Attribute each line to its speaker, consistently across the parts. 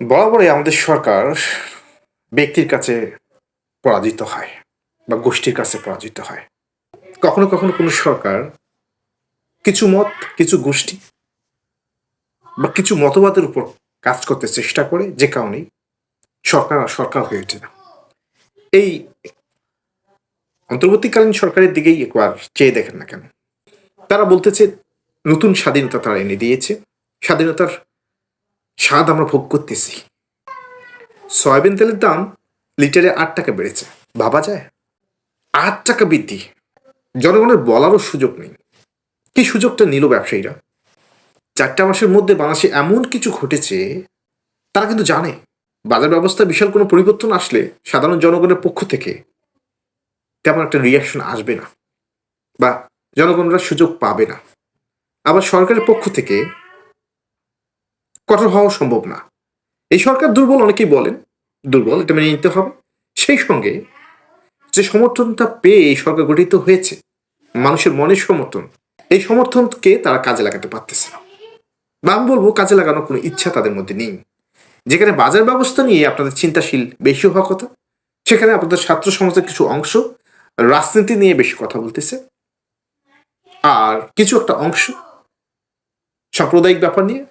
Speaker 1: বরাবরই আমাদের সরকার ব্যক্তির কাছে পরাজিত হয় বা গোষ্ঠীর কাছে পরাজিত হয়। কখনো কখনো কোনো সরকার কিছু মত, কিছু গোষ্ঠী বা কিছু মতবাদের উপর কাজ করতে চেষ্টা করে যে কারণেই সরকার সরকার হয়ে ওঠে না। এই অন্তর্বর্তীকালীন সরকারের দিকেই একবার চেয়ে দেখেন না কেন? তারা বলতেছে, নতুন স্বাধীনতা তারা এনে দিয়েছে। স্বাধীনতার স্বাদ আমরা ভোগ করতেছি। সয়াবিন তেলের দাম লিটারে আট টাকা বেড়েছে। ভাবা যায়? আট টাকা বৃদ্ধি। জনগণের বলারও সুযোগ নেই। কি সুযোগটা নিল ব্যবসায়ীরা? চারটা মাসের মধ্যে বাংলাদেশে এমন কিছু ঘটেছে, তারা কিন্তু জানে। বাজার ব্যবস্থা বিশাল কোনো পরিবর্তন আসলে সাধারণ জনগণের পক্ষ থেকে তেমন একটা রিয়াকশন আসবে না বা জনগণরা সুযোগ পাবে না। আবার সরকারের পক্ষ থেকে কঠোর হওয়া সম্ভব না। এই সরকার দুর্বল অনেকেই বলেন, দুর্বল এটা মেনে নিতে হবে। সেই সঙ্গে যে সমর্থনটা পেয়ে এই সরকার গঠিত হয়েছে, মানুষের মনের সমর্থন, এই সমর্থনকে তারা কাজে লাগাতে পারতেছে না। বা আমি বলব কাজে লাগানোর কোনো ইচ্ছা তাদের মধ্যে নেই। যেখানে বাজার ব্যবস্থা নিয়ে আপনাদের চিন্তাশীল বেশি হওয়া কথা, সেখানে আপনাদের ছাত্র সমাজের কিছু অংশ রাজনীতি নিয়ে বেশি কথা বলতেছে। আর কিছু একটা অংশ সাম্প্রদায়িক ব্যাপার নিয়ে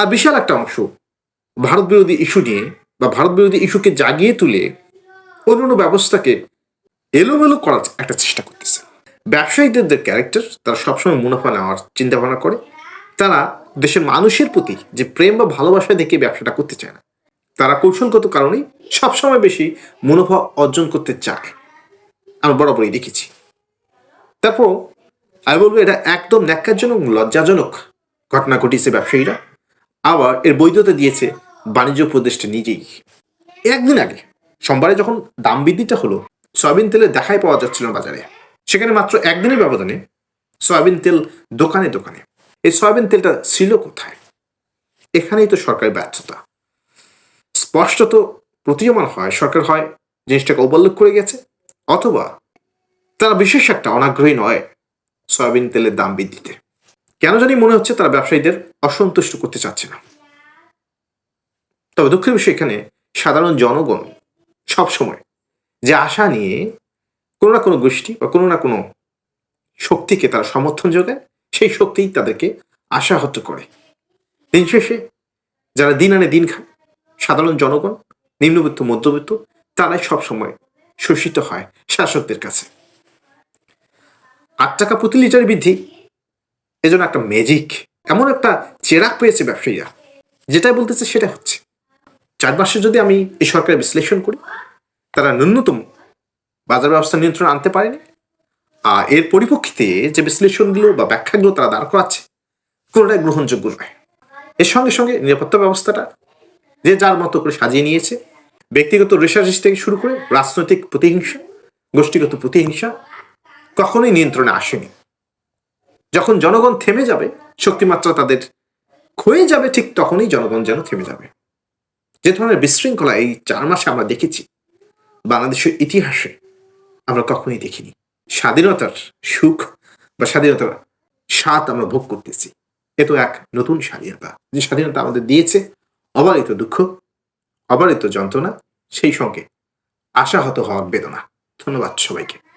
Speaker 1: আর বিশাল একটা অংশ ভারত বিরোধী ইস্যু নিয়ে বা ভারত বিরোধী ইস্যুকে জাগিয়ে তুলে অন্যান্য ব্যবস্থাকে এলোমেলো করার একটা চেষ্টা করতেছে। ব্যবসায়ীদের ক্যারেক্টার তারা সবসময় মুনাফা নেওয়ার চিন্তা ভাবনা করে। তারা দেশের মানুষের প্রতি যে প্রেম বা ভালোবাসা দেখে ব্যবসাটা করতে চায় না। তারা কৌশলগত কারণেই সবসময় বেশি মুনাফা অর্জন করতে চায়। আমি বরাবরই দেখেছি। তারপর, আমি বলব এটা একদম ন্যাক্কারজনক, লজ্জাজনক ঘটনা ঘটিয়েছে ব্যবসায়ীরা। আবার এর বৈধতা দিয়েছে বাণিজ্য উপদেষ্টা নিজেই। একদিন আগে, সোমবারে যখন দাম বৃদ্ধিটা হলো, সয়াবিন তেলের দেখাই পাওয়া যাচ্ছিল বাজারে। সেখানে মাত্র একদিনের ব্যবধানে সয়াবিন তেল দোকানে দোকানে। এই সয়াবিন তেলটা ছিল কোথায়? এখানেই তো সরকারের ব্যর্থতা। স্পষ্টত প্রতীয়মান হয়, সরকার হয় জিনিসটাকে ওভারলুক করে গেছে, অথবা তারা বিশেষ একটা অনাগ্রহী নয় সয়াবিন তেলের দাম বৃদ্ধিতে। কেন জানি মনে হচ্ছে তারা ব্যবসায়ীদের অসন্তুষ্ট করতে চাচ্ছে না। তবে দুঃখের বিষয় এখানে, সাধারণ জনগণ সব সময় যে আশা নিয়ে কোনো না কোনো গোষ্ঠী বা কোনো না কোনো শক্তিকে তারা সমর্থন যোগায়, সেই শক্তিই তাদেরকে আশাহত করে। দিন শেষে যারা দিন আনে দিন খায়, সাধারণ জনগণ, নিম্নবিত্ত, মধ্যবিত্ত, তারাই সবসময় শোষিত হয় শাসকদের কাছে। আট টাকা প্রতি লিটার বৃদ্ধি এজন্য একটা ম্যাজিক এমন একটা চেরাক পেয়েছে ব্যবসায়ীরা। যেটাই বলতেছে সেটা হচ্ছে। চার মাসে যদি আমি এই সরকারের বিশ্লেষণ করি, তারা ন্যূনতম বাজার ব্যবস্থা নিয়ন্ত্রণ আনতে পারেনি। আর এর পরিপ্রেক্ষিতে যে বিশ্লেষণগুলো বা ব্যাখ্যাগুলো তারা দাঁড় করাচ্ছে, কোনোটাই গ্রহণযোগ্য নয়। এর সঙ্গে সঙ্গে নিরাপত্তা ব্যবস্থাটা, যে যার মতো করে সাজিয়ে নিয়েছে, ব্যক্তিগত রেশারেশি থেকে শুরু করে রাজনৈতিক প্রতিহিংসা, গোষ্ঠীগত প্রতিহিংসা, কখনোই নিয়ন্ত্রণে আসেনি। যখন জনগণ থেমে যাবে, শক্তিমাত্রা তাদের ক্ষয়ে যাবে, ঠিক তখনই জনগণ যেন থেমে যাবে। যে ধরনের বিশৃঙ্খলা এই চার মাসে আমরা দেখেছি, বাংলাদেশের ইতিহাসে আমরা কখনোই দেখিনি। স্বাধীনতার সুখ বা স্বাধীনতার স্বাদ আমরা ভোগ করতেছি। এ তো এক নতুন স্বাধীনতা। যে স্বাধীনতা আমাদের দিয়েছে, অবারিত দুঃখ, অবারিত যন্ত্রণা, সেই সঙ্গে আশাহত হওয়ার বেদনা। ধন্যবাদ সবাইকে।